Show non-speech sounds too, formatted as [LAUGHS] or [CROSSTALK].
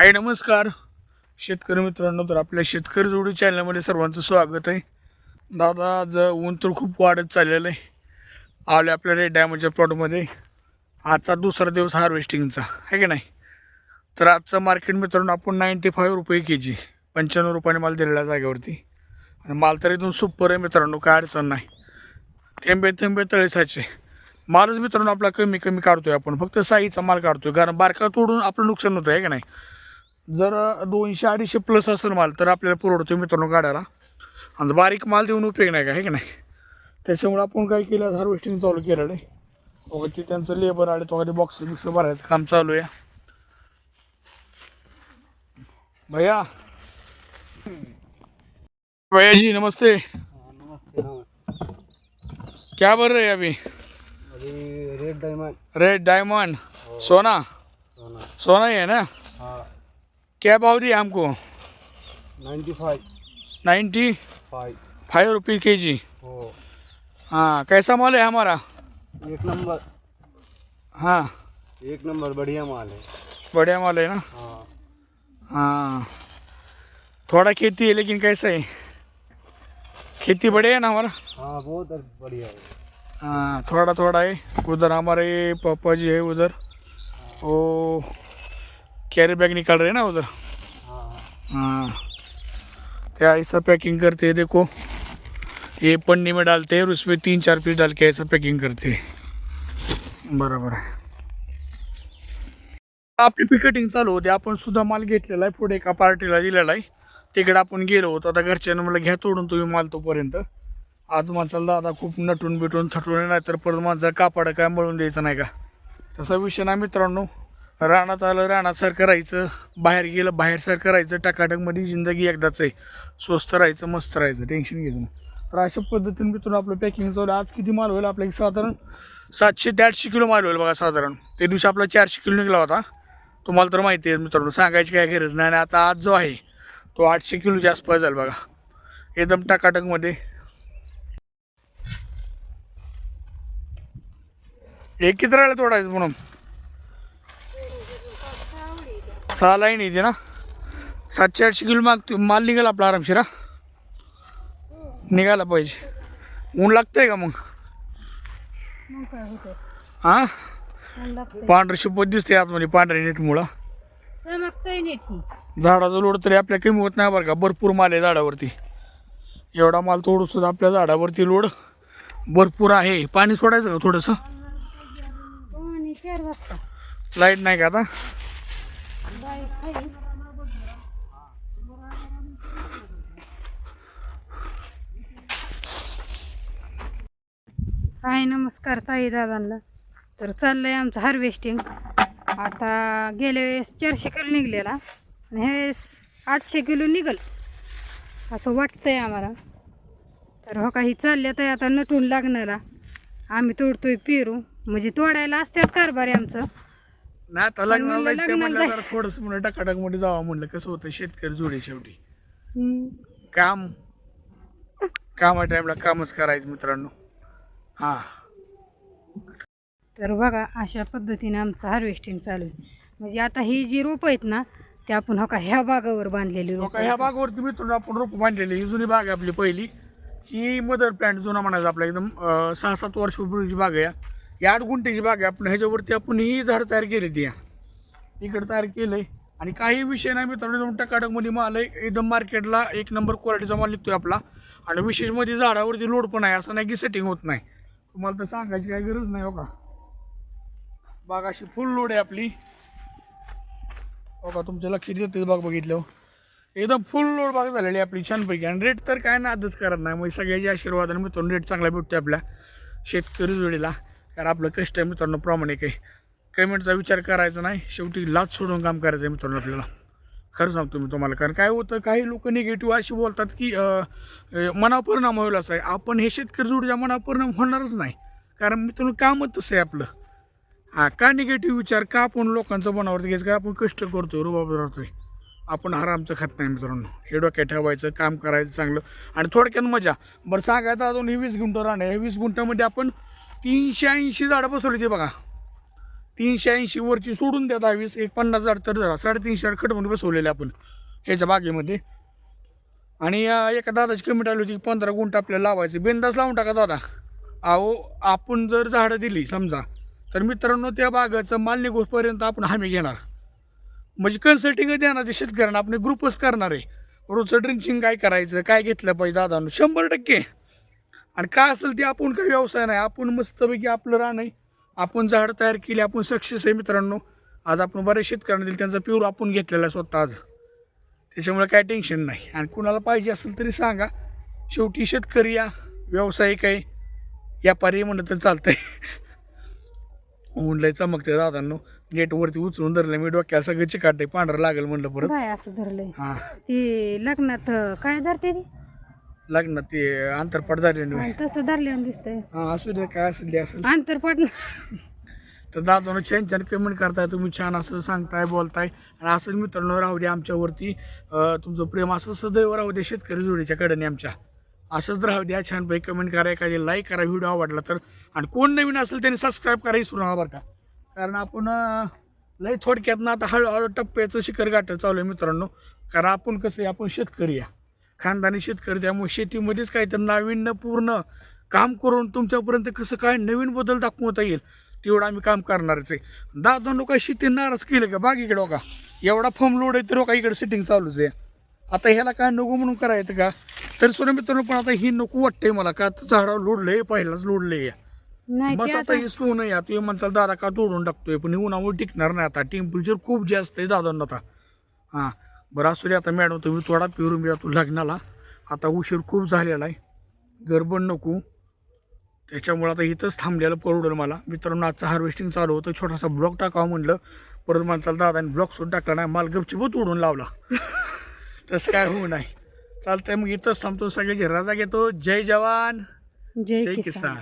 हाय नमस्कार. शेतकरी मित्रांनो तर आपल्या शेतकरी जोडी चॅनलमध्ये सर्वांचं स्वागत आहे. दादा आज ऊन तर खूप वाढत चाललेलं आहे. आले आपल्या रेड डॅमच्या प्लॉटमध्ये आजचा दुसरा दिवस हार्वेस्टिंगचा आहे की नाही? तर आजचं मार्केट मित्रांनो आपण नाईंटी फाईव्ह रुपये के जी पंच्याण्णव रुपयाने माल दिलेला जागेवरती. आणि माल तर इथून सुपर आहे मित्रांनो काय अडचण नाही. थेंबे थेंबे तळेसाचे. मालच मित्रांनो आपला कमी कमी काढतोय आपण. फक्त साईचा माल काढतोय कारण बारका तोडून आपलं नुकसान होतं आहे का नाही? जर दोनशे अडीचशे प्लस असेल माल तर आपल्याला परवडतोय मित्रांनो गाड्याला. आणि बारीक माल देऊन उपयोग नाही का आहे का नाही? त्याच्यामुळे आपण काय केलं हार्वेस्टिंग चालू केलेलं आहे. बघा ते त्यांचं लेबर आले तो कधी बॉक्स बिक्स भरायचं काम चालू आहे. भैया. भैया जी नमस्ते. नमस्ते नमस्ते क्या रहे हैं अभी? रेड डायमंड रेड डायमंड सोना? सोना। सोना ही है ना? हाँ क्या भाव दिया हमको? Ninety five ninety five five रुपये के जी हो कैसा माल है हमारा? एक नंबर. हाँ. एक नंबर बढ़िया माल है. बढ़िया माल है ना? हाँ. हाँ. थोड़ा खेती है लेकिन कैसा है? खेती बढ़िया है ना हमारा? हाँ बहुत बढ़िया है. हाँ थोड़ा थोड़ा है. उधर हमारे पापा जी है उधर. वो कैरी बैग निकाल रहे हैं ना उधर? हाँ। क्या ऐसा पैकिंग करते हैं देखो। ये पन्नी में डालते हैं और उसमें तीन चार पीस डाल के ऐसा पैकिंग करते हैं। बरोबर आहे आपली पिकेटिंग चालू होते आपण सुद्धा माल घेतलेला आहे पुढे एका पार्टीला दिलेला आहे. तिकडे आपण गेलो होतो आता घरच्यानं मला घ्या तोडून तुम्ही माल तोपर्यंत. आज माझा दादा खूप नटून बिटून थटून नाही तर परत माझा कापड काय मळून द्यायचं नाही का? तसा विषय ना मित्रांनो. रानात आलं रानासारखं राहायचं. बाहेर गेलं बाहेरसारखं राहायचं. टकाटकमध्ये जिंदगी एकदाच आहे. स्वस्त राहायचं मस्त राहायचं. टेन्शन घ्यायचं तर अशा पद्धतीने मित्रांनो आपलं पॅकिंग चालू आज किती माल होईल आपल्या साधारण सातशे ते आठशे किलो माल होईल बघा साधारण. ते दिवशी आपला चारशे किलो निघाला होता. तुम्हाला तर माहिती आहे मित्रांनो सांगायची काय गरज नाही. आणि आता आज जो आहे तो आठशे किलोच्या आसपास जाईल बघा. एकदम टकाटकमध्ये. एक किती राहिला तोडायचं म्हणून? सहा लाईन येते ना. सातशे आठशे किलो माग माल निघाला आपला आरामशीर निघाला पाहिजे. ऊन लागतंय का मग? हा? पांढरं शिपत दिसते आतमध्ये पांढऱ्या नीट ही झाडाचा लोड तरी आपल्या कमी होत नाही बरं का. भरपूर माल आहे झाडावरती. एवढा माल तोडू सुद्धा आपल्या झाडावरती लोड भरपूर आहे. पाणी सोडायचं का थोडंसं? लाइट नाही का आता? बाई हाय नमस्कार ताई दादांना. तर चाललंय आमचं हार्वेस्टिंग आता गेल्या वेळेस चारशे किलो निघलेला आणि ह्या वेळेस आठशे किलो निघल असं वाटतंय आम्हाला. तर हो काही चालल्या तर आता नटून लागणारा. आम्ही तोडतोय पेरू. म्हणजे तोडायला असतात कारभार आमचं. नाही आता लग्नाला म्हणलं जायचं लग्नाला म्हणलं जरा. थोडंसं म्हणलं टकाटकमध्ये जावं म्हणलं. कसं होतं शेतकरी जोडी शेवटी. काम. कामा टाईमला कामच करायचं मित्रांनो. हां. तर बघा अशा पद्धतीने आमचं हार्वेस्टिंग चालू आहे. म्हणजे आता ही जी रोपं आहेत ना ते आपण हो का ह्या बागावर बांधलेली लोक रोपं ह्या बागवरती मित्रांनो आपण रोप बांधलेली ही जुनी बाग आहे आपली पहिली. ही मदर प्लॅन्ट जुना म्हणायचं आपल्या एकदम अं, सहा सात वर्षापूर्वीची बाग आहे. ही आठ गुंठ्याची बाग आहे. आपण ह्याच्यावरती आपण ही झाड तयार केली ती. इकडं तयार केलं आहे आणि काही विषय नाही मित्रांनो दोन टकाटकमध्ये माल आहे. एकदम मार्केटला एक नंबर क्वालिटीचा माल निघतोय आपला. आणि विशेषमध्ये झाडावरती लोड पण आहे. असं नाही की सेटिंग होत नाही. तुम्हाला तर सांगायची काही गरज नाही हो का? बाग अशी फुल लोड आहे आपली. हो का तुमच्या लक्ष देते बाग बघितल्यावर? एकदम फुल लोड बाग झालेली आहे आपली छानपैकी. आणि रेट तर काय नादच करत नाही. मग सगळ्याचे आशीर्वाद आणि मित्रांनो रेट चांगला भेटतो आपल्या शेतकरी जोडीला. कारण आपलं कष्ट आहे मित्रांनो प्रामाणिक आहे पेमेंटचा विचार करायचा नाही. शेवटी लाच सोडून काम करायचं आहे मित्रांनो आपल्याला. खरं सांगतो मी तुम्हाला कारण काय होतं काही लोक निगेटिव्ह अशी बोलतात की मना मनावर परिणाम होईल असं आहे. आपण हे शेतकरी जोडीच्या मनावर परिणाम होणारच नाही. कारण मित्रांनो कामच तसं आहे आपलं. हा का निगेटिव्ह विचार का आपण लोकांचं मनावरती घ्यायचं का आपण कष्ट करतोय रुबाब राहतोय आपण आरामचं खात नाही मित्रांनो. हे डोक्यात ठेवायचं काम करायचं चांगलं. आणि थोडक्यात मजा. बरं सांगायचं अजून हे वीस गुंठ राहणार हे वीस गुंठामध्ये आपण तीनशे ऐंशी झाडं बसवली ती बघा. तीनशे ऐंशी वरची सोडून द्या दहावीस एक पन्नास झाड तर धरा. साडेतीनशे झाड खट म्हणून बसवलेले आपण ह्याच्या बागेमध्ये. आणि एका दादाची कमी आली होती की पंधरा गुंठ आपल्याला लावायचे. बिंदास लावून टाका दादा. अहो आपण जर झाडं दिली समजा तर मित्रांनो त्या बागाचं माल निघोसपर्यंत आपण हमी घेणार. म्हणजे कन्सल्टिंग देणार ते शेतकऱ्यांना. आपण ग्रुपच करणार आहे. रोजचं ड्रिंकिंग काय करायचं काय घेतलं पाहिजे दादानं? शंभर टक्के. आणि काय असेल ते आपण काही व्यवसाय नाही. आपण मस्तपैकी आपलं राहणं आपण झाड तयार केली आपण सक्सेस आहे मित्रांनो. आज आपण बरेच शेतकऱ्यांना दिले त्यांचा प्यूर आपण घेतलेला स्वतः आज. त्याच्यामुळे काय टेन्शन नाही. आणि कुणाला पाहिजे असेल तरी सांगा. शेवटी शेतकरी या व्यावसायिक आहे. व्यापारी म्हणलं तर चालतंय. ऊन लय चमकते दादांनो. गेटवरती उचलून धरलं मी डोक्याला सगळं चिकाटते पांढरं लागेल म्हणलं परत. काय असं धरलंय. हां. ते लग्नात काय धरते ती? लग्नात ते झाले आणि तसं धरल्यावर दिसतंय. हां असू दे काय असेल असेल अंतरपट तर दादानं छान छान कमेंट करताय तुम्ही छान असं सांगताय बोलताय. आणि असं मित्रांनो राहू दे आमच्यावरती. तुमचं प्रेम असं सदैव राहू दे शेतकरी जोडीच्या कडेने आमच्या. असंच राहू द्या छानपैकी कमेंट करा एखादी लाईक करा व्हिडिओ आवडला तर. आणि कोण नवीन असेल त्यांनी सबस्क्राईब करा विसरू नका बरं का. कारण आपण लय थोडक्यात ना आता हळूहळू टप्प्याचं शिखर गाठं चालू आहे मित्रांनो. कारण आपण कसं आहे आपण शेतकरी आहे. खानदानी शेतकरी त्यामुळे शेतीमध्येच काहीतरी नाविन्य पूर्ण काम करून तुमच्यापर्यंत कसं काय नवीन बदल दाखवता येईल तेवढं आम्ही काम करणारच आहे. दादा लोक शेती नाराज केलं का? बागीकडे का एवढा फॉर्म लोड आहे तर लोका इकडे सिटिंग चालूच आहे. आता ह्याला काय नको म्हणून करायचं का? तरी सुद्धा मित्रांनो पण आता ही नको वाटतंय मला का? झाडावर लोडलंय पहिलाच लोडलंय बस आता हे सोनं आहे आता हे म्हणचाल दादा का तोडून टाकतोय? पण हे उन्हामुळे टिकणार नाही आता. टेम्परेचर खूप जास्त आहे दादांना आता. हां. बरं असू दे आता मॅडम तुम्ही थोडा पिरून जातो लग्नाला. आता उशीर खूप झालेला आहे. गडबड नको. त्याच्यामुळे आता इथंच थांबलेलं परवडेल मला. मित्रांनो आजचं हार्वेस्टिंग चालू होतं. छोटासा ब्लॉक टाकावं म्हणलं. परत माणसाला दादाने ब्लॉक सुद्धा टाकला नाही. माल गपचिपच उडून लावला. [LAUGHS] तसं काय होऊ नाही. चालतंय मग इथंच थांबतो. सगळ्याची रजा घेतो. जय जवान. जय किसान.